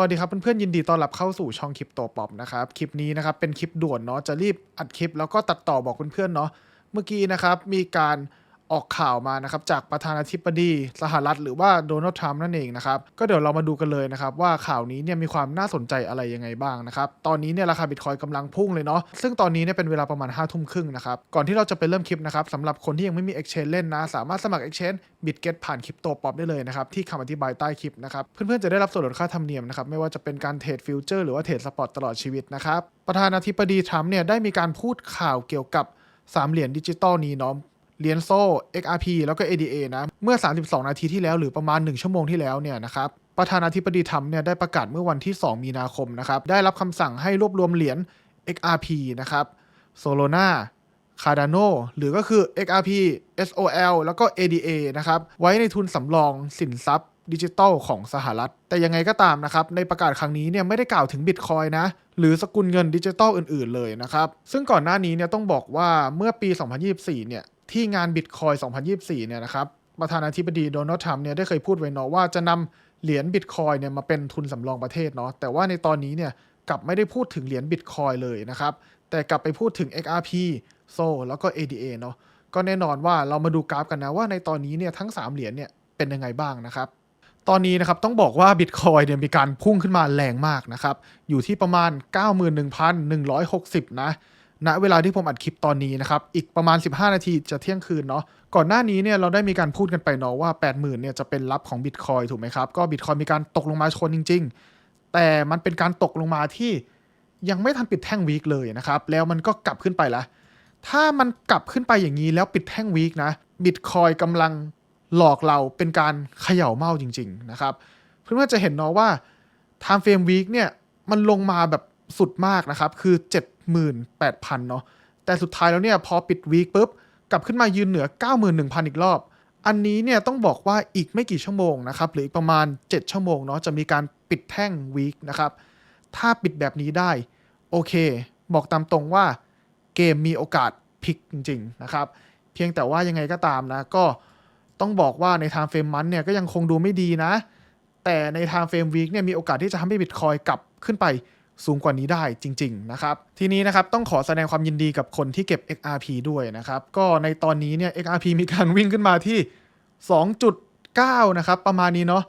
วัสดีครับเพื่อนๆยินดีต้อนรับเข้าสู่ช่องคลิปโตป๊อปนะครับคลิปนี้นะครับเป็นคลิปด่วนเนาะจะรีบอัดคลิปแล้วก็ตัดต่อบอกเพื่อนๆเนาะเมื่อกี้นะครับมีการ ออกข่าวมานะครับจากประธานาธิบดีสหรัฐหรือว่าโดนัลด์ทรัมป์นั่นเองนะครับก็เดี๋ยวเรามาดูกันเลยนะครับว่าข่าวนี้เนี่ยมีความน่าสนใจอะไรยังไงบ้างนะครับตอนนี้เนี่ยราคาบิตคอยกำลังพุ่งเลยเนาะซึ่งตอนนี้เนี่ยเป็นเวลาประมาณ5้าทุ่มครึ่งนะครับก่อนที่เราจะไปเริ่มคลิปนะครับสำหรับคนที่ยังไม่มี Exchange เล่นนะ สามารถสมัคร Exchange Bitget ผ่านคลิปโตป๊อปได้เลยนะครับที่คำอธิบายใต้คลิปนะครับเพื่อนๆจะได้รับส่วนลดค่าธรรมเนียมนะครับไม่ว่าจะเป็นการเทรดฟิวเจอร์หรือว่าเทรดสปอตตลอดชีวิตนะครับประธานาธิบดีทรัมป์เนี่ยได้มีการพูดข่าวเกี่ยวกับ3เหรียญดิจิตอลนี้เนาะ เหรียญโซ่ XRP แล้วก็ ADA นะ เมื่อ 32 นาทีที่แล้วหรือประมาณ 1 ชั่วโมงที่แล้วเนี่ยนะครับประธานาธิบดีทรัมป์เนี่ยได้ประกาศเมื่อวันที่ 2 มีนาคมนะครับ ได้รับคำสั่งให้รวบรวมเหรียญ XRP นะครับ Solana Cardano หรือก็คือ XRP SOL แล้วก็ ADA นะครับ ไว้ในทุนสำรองสินทรัพย์ดิจิตอลของสหรัฐ แต่ยังไงก็ตามนะครับ ในประกาศครั้งนี้เนี่ยไม่ได้กล่าวถึงบิตคอยนะ หรือสกุลเงินดิจิตอลอื่นๆเลยนะครับ ซึ่งก่อนหน้านี้เนี่ยต้องบอกว่าเมื่อปี 2024 เนี่ย ที่งานบิตคอย2024 เนี่ยนะครับ ประธานาธิบดีโดนัลด์ทรัมป์เนี่ยได้เคยพูดไว้เนาะว่าจะนำเหรียญบิตคอยเนี่ยมาเป็นทุนสำรองประเทศเนาะ แต่ว่าในตอนนี้เนี่ยกลับไม่ได้พูดถึงเหรียญบิตคอยเลยนะครับ แต่กลับไปพูดถึง XRP SO แล้วก็ ADA เนาะ ก็แน่นอนว่าเรามาดูกราฟกันนะว่าในตอนนี้เนี่ยทั้ง 3 เหรียญเนี่ยเป็นยังไงบ้างนะครับตอนนี้นะครับต้องบอกว่าบิตคอยเนี่ยมีการพุ่งขึ้นมาแรงมากนะครับ อยู่ที่ประมาณ 91,160 นะ ณเวลาที่ผมอัดคลิปตอนนี้นะครับ อีกประมาณ 15 นาทีจะเที่ยงคืนเนาะ ก่อนหน้านี้เนี่ยเราได้มีการพูดกันไปเนาะว่า 80,000เนี่ยจะเป็นรับของบิตคอยถูกไหมครับ ก็บิตคอยมีการตกลงมาชนจริง ๆ แต่มันเป็นการตกลงมาที่ยังไม่ทันปิดแท่งวีคเลยนะครับ แล้วมันก็กลับขึ้นไปล้วถ้ามันกลับขึ้นไปอย่างนี้แล้วปิดแท่งวีคนะบิตคอยกำลังหลอกเราเป็นการเขย่าเมาจริง ๆ นะครับ เพื่อนๆจะเห็นเนาะว่า time frame week เนี่ยมันลงมาแบบสุดมากนะครับ คือ 78,000 เนาะ แต่สุดท้ายแล้วเนี่ยพอปิดวีคปุ๊บ กลับขึ้นมายืนเหนือ 91,000 อีกรอบ อันนี้เนี่ยต้องบอกว่าอีกไม่กี่ชั่วโมงนะครับหรืออีกประมาณ 7 ชั่วโมงเนาะจะมีการปิดแท่งวีคนะครับ ถ้าปิดแบบนี้ได้ โอเค บอกตามตรงว่าเกมมีโอกาสพลิกจริง ๆ นะครับ เพียงแต่ว่ายังไงก็ตามนะก็ต้องบอกว่าใน time frame มันเนี่ยก็ยังคงดูไม่ดีนะ แต่ใน time frame week เนี่ยมีโอกาสที่จะทำให้บิตคอยกลับขึ้นไป สูงกว่านี้ได้จริง ๆ นะครับ ทีนี้นะครับต้องขอแสดงความยินดีกับคนที่เก็บ XRP ด้วยนะครับ ก็ในตอนนี้เนี่ย XRP มีการวิ่งขึ้นมาที่ 2.9 นะครับ ประมาณนี้เนาะ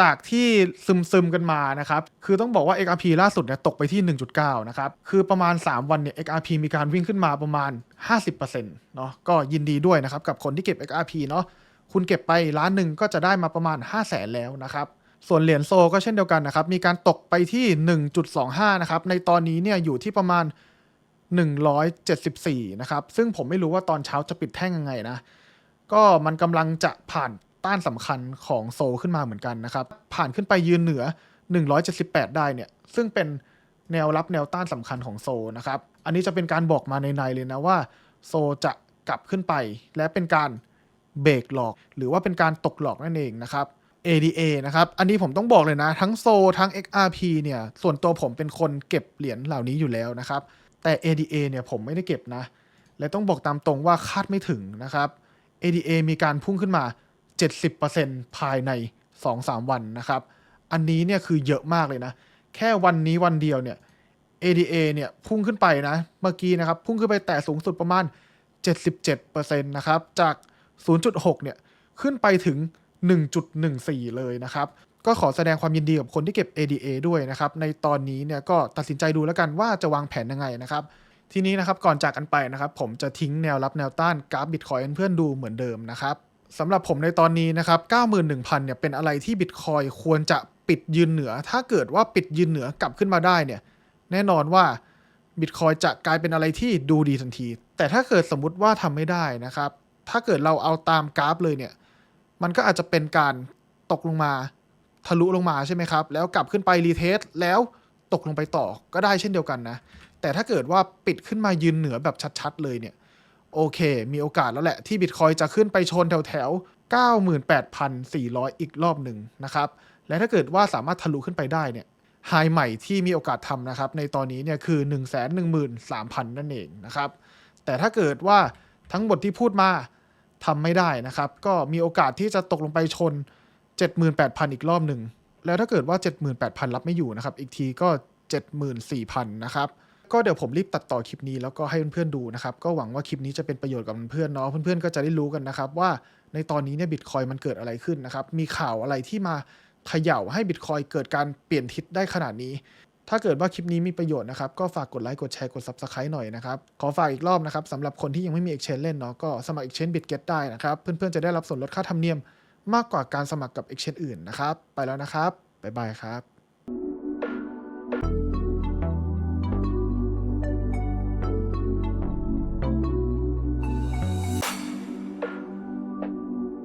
จากที่ซึมซึมๆกันมานะครับ คือต้องบอกว่า XRP ล่าสุดเนี่ยตกไปที่ 1.9 นะครับ คือประมาณ 3 วันเนี่ย XRP มีการวิ่งขึ้นมาประมาณ 50%เนาะ ก็ยินดีด้วยนะครับกับคนที่เก็บ XRP เนาะ คุณเก็บไปล้านหนึ่งก็จะได้มาประมาณ 5 0 0แสนแล้วนะครับ ส่วนเหรียญโซก็เช่นเดียวกันนะครับ มีการตกไปที่ 1.25 นะครับ ในตอนนี้เนี่ยอยู่ที่ประมาณ 174 นะครับ ซึ่งผมไม่รู้ว่าตอนเช้าจะปิดแท่งยังไงนะ ก็มันกำลังจะผ่านต้านสำคัญของโซลขึ้นมาเหมือนกันนะครับ ผ่านขึ้นไปยืนเหนือ 178 ได้เนี่ย ซึ่งเป็นแนวรับแนวต้านสำคัญของโซลนะครับ อันนี้จะเป็นการบอกมาในในเลยนะว่า โซลจะกลับขึ้นไป และเป็นการเบรกหลอก หรือว่าเป็นการตกหลอกนั่นเองนะครับ ADA นะครับ อันนี้ผมต้องบอกเลยนะ ทั้งโซทั้ง XRP เนี่ย ส่วนตัวผมเป็นคนเก็บเหรียญเหล่านี้อยู่แล้วนะครับ แต่ ADA เนี่ยผมไม่ได้เก็บนะ และต้องบอกตามตรงว่าคาดไม่ถึงนะครับ ADA มีการพุ่งขึ้นมา 70%ภายใน 2-3 วันนะครับ อันนี้เนี่ยคือเยอะมากเลยนะ แค่วันนี้วันเดียวเนี่ย ADA เนี่ยพุ่งขึ้นไปนะ เมื่อกี้นะครับ พุ่งขึ้นไปแต่สูงสุดประมาณ 77%นะครับ จาก 0.6 เนี่ย ขึ้นไปถึง 1.14 เลยนะครับ ก็ขอแสดงความยินดีกับคนที่เก็บ ADA ด้วยนะครับ ในตอนนี้เนี่ยก็ตัดสินใจดูแล้วกันว่าจะวางแผนยังไงนะครับ ทีนี้นะครับก่อนจากกันไปนะครับผมจะทิ้งแนวรับแนวต้านกราฟบิตคอยเพื่อนดูเหมือนเดิมนะครับสำหรับผมในตอนนี้นะครับ 91,000 เนี่ยเป็นอะไรที่บิตคอยควรจะปิดยืนเหนือ ถ้าเกิดว่าปิดยืนเหนือกลับขึ้นมาได้เนี่ยแน่นอนว่าบิตคอยจะกลายเป็นอะไรที่ดูดีทันที แต่ถ้าเกิดสมมุติว่าทำไม่ได้นะครับ ถ้าเกิดเราเอาตามกราฟเลยเนี่ย มันก็อาจจะเป็นการตกลงมาทะลุลงมาใช่ไหมครับ แล้วกลับขึ้นไปรีเทสแล้วตกลงไปต่อก็ได้เช่นเดียวกันนะ แต่ถ้าเกิดว่าปิดขึ้นมายืนเหนือแบบชัดๆ เลยเนี่ย โอเค มีโอกาสแล้วแหละ ที่บิตคอยจะขึ้นไปชนแถวแถวๆ98,400 อีกรอบหนึ่งนะครับ และถ้าเกิดว่าสามารถทะลุขึ้นไปได้เนี่ยไฮใหม่ที่มีโอกาสทำนะครับ ในตอนนี้เนี่ยคือ 113,000 นั่นเองนะครับ แต่ถ้าเกิดว่าทั้งหมดที่พูดมา ทำไม่ได้นะครับ ก็มีโอกาสที่จะตกลงไปชน 78,000 อีกรอบหนึ่ง แล้วถ้าเกิดว่า 78,000 รับไม่อยู่นะครับ อีกทีก็ 74,000 นะครับ ก็เดี๋ยวผมรีบตัดต่อคลิปนี้แล้วก็ให้เพื่อนๆดูนะครับ ก็หวังว่าคลิปนี้จะเป็นประโยชน์กับเพื่อนๆเนาะ เพื่อนๆก็จะได้รู้กันนะครับว่าในตอนนี้เนี่ยบิตคอยมันเกิดอะไรขึ้นนะครับ มีข่าวอะไรที่มาเขย่าให้บิตคอยเกิดการเปลี่ยนทิศได้ขนาดนี้ ถ้าเกิดว่าคลิปนี้มีประโยชน์นะครับ ก็ฝากกดไลค์กดแชร์กด Subscribe หน่อยนะครับ ขอฝากอีกรอบนะครับสำหรับคนที่ยังไม่มี Exchange เล่นเนาะก็สมัคร Exchange BitGet ได้นะครับ เพื่อนๆจะได้รับส่วนลดค่าธรรมเนียมมากกว่าการสมัครกับ Exchange อื่นนะครับ ไปแล้วนะครับบ๊ายบายครับ